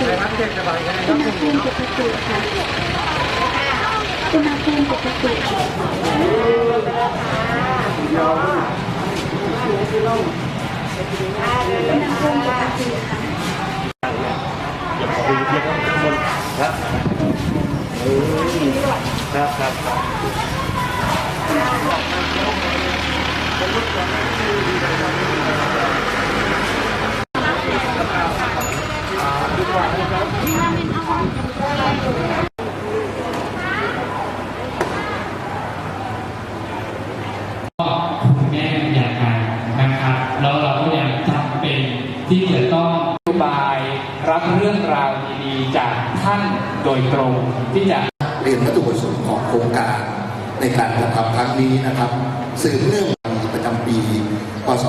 ติไปวัดเทศบาลกันนะคอุรับณหภูมิปกติค่ะอุณหภูมิปกติค่ะอุณหภูมิปกติค่ะครับครับครับ รับเรื่องราวดีๆจากท่านโดยตรงที่จะเรียนวัตถุประสงค์ของโครงการในการระทำครั้งนี้นะครับสืบเนื่องประจำปีพศ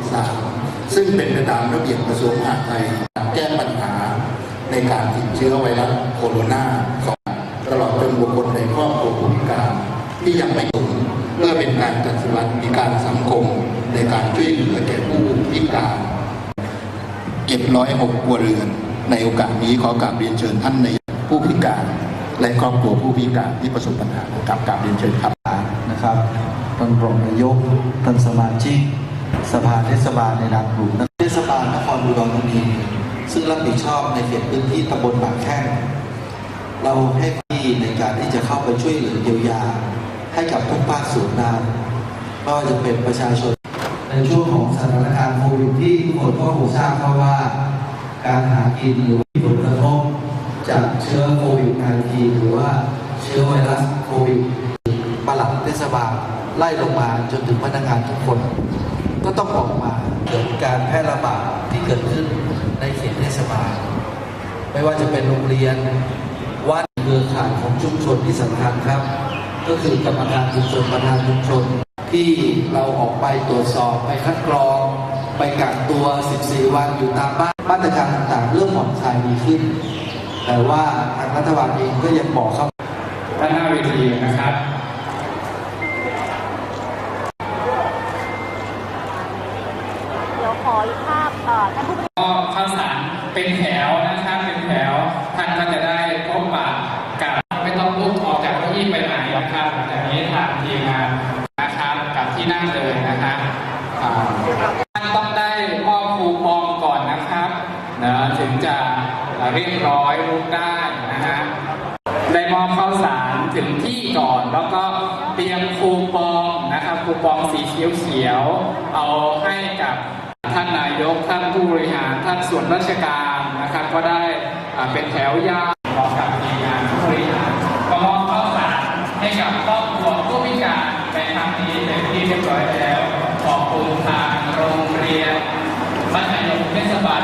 2563 ซึ่งเป็นไปตามระเบียบกระทรวงมหาดไทยแก้ปัญหาในการติดเชื้อไวรัสโคโรนาตลอดจนบุคคลในครอบครัวผู้พิการที่ยังไม่ถึงเพื่อเป็นการจัดสวัสดิการสังคมใน 706ครัวเรือน ในโอกาสนี้ขอกราบเรียนเชิญท่านในผู้พิการ และครอบครัวผู้พิการที่ประสบปัญหากับกราบเรียนเชิญครับนะครับท่านรองนายกท่านสมาชิกสภาเทศบาลในนามกลุ่มเทศบาลนครอุดรธานีซึ่งรับผิดชอบในเขตพื้นที่ตำบลบางแข้งเราให้ที่ในการที่จะเข้าไปช่วยเหลือเยียวยา ให้กับทุกภาคส่วนงานไม่ว่าจะเป็นประชาชน ในช่วงของสถานการณ์โควิดที่ทุกคนก็คงทราบเพราะว่า การหากินหรือว่าผลกระทบจากเชื้อโควิด -19 หรือว่าเชื้อไวรัสโควิดปลัดเทศบาลไล่ลงมาจนถึงพนักงานทุกคน ก็ต้องออกมาเกิดการแพร่ระบาดที่เกิดขึ้นในเขตเทศบาล ไม่ว่าจะเป็นโรงเรียนวัดเครือข่ายของชุมชนที่สำคัญครับ ก็คือกรรมการชุมชนประธานชุมชน ที่เราออกไปตรวจสอบไปคัดกรอง ไปกักตัว 14 วันอยู่ตามบ้านมาตรการต่างๆ เริ่มผ่อนคลายดีขึ้น แต่ว่าทางรัฐบาลเองก็ยังบอกครับด้านหน้าเวทีนะครับเดี๋ยวขออีกภาพเอ่อท่านผู้ก็ข้าวสารเป็นแถวนะครับเป็นแถวท่านก็จะไที่นั่งเลยนะครับท่านต้องได้มอบคูปองก่อนนะครับนะถึงจะเรียบร้อยลุกได้นะฮะได้มอบข้าวสารถึงที่ก่อนแล้วก็เตรียมคูปองนะครับคูปองสีเขียวๆเอาให้กับท่านนายกท่านผู้บริหารท่านส่วนราชการนะครับ ก็ได้เป็นแถวยาว อบครัวผู้พิการในครั้งนี้เป็นที่เรียบร้อยแล้ว ขอบคุณทางโรงเรียนมัธยมเทศบาล